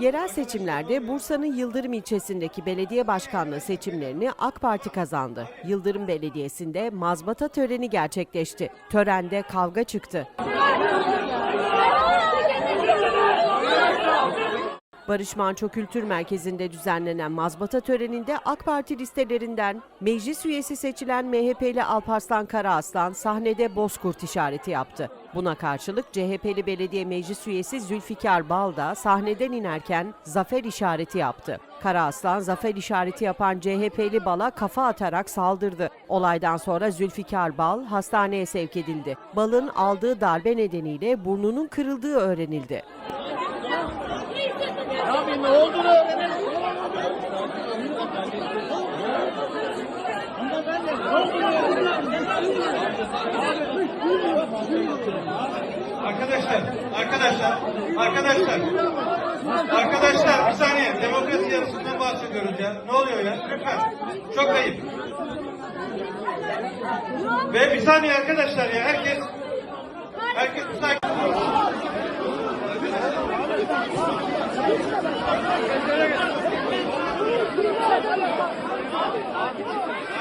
Yerel seçimlerde Bursa'nın Yıldırım ilçesindeki belediye başkanlığı seçimlerini AK Parti kazandı. Yıldırım Belediyesi'nde mazbata töreni gerçekleşti. Törende kavga çıktı. Barış Manço Kültür Merkezi'nde düzenlenen mazbata töreninde AK Parti listelerinden meclis üyesi seçilen MHP'li Alparslan Karaaslan sahnede bozkurt işareti yaptı. Buna karşılık CHP'li belediye meclis üyesi Zülfikar Bal da sahneden inerken zafer işareti yaptı. Karaaslan zafer işareti yapan CHP'li Bal'a kafa atarak saldırdı. Olaydan sonra Zülfikar Bal hastaneye sevk edildi. Bal'ın aldığı darbe nedeniyle burnunun kırıldığı öğrenildi. Abi ne olduğunu öğrenelim. Arkadaşlar, arkadaşlar, arkadaşlar, arkadaşlar bir saniye demokrasi yarışından bahsediyoruz ya. Ne oluyor ya? Lütfen. Çok ayıp. Ve bir saniye arkadaşlar ya herkes Thank you.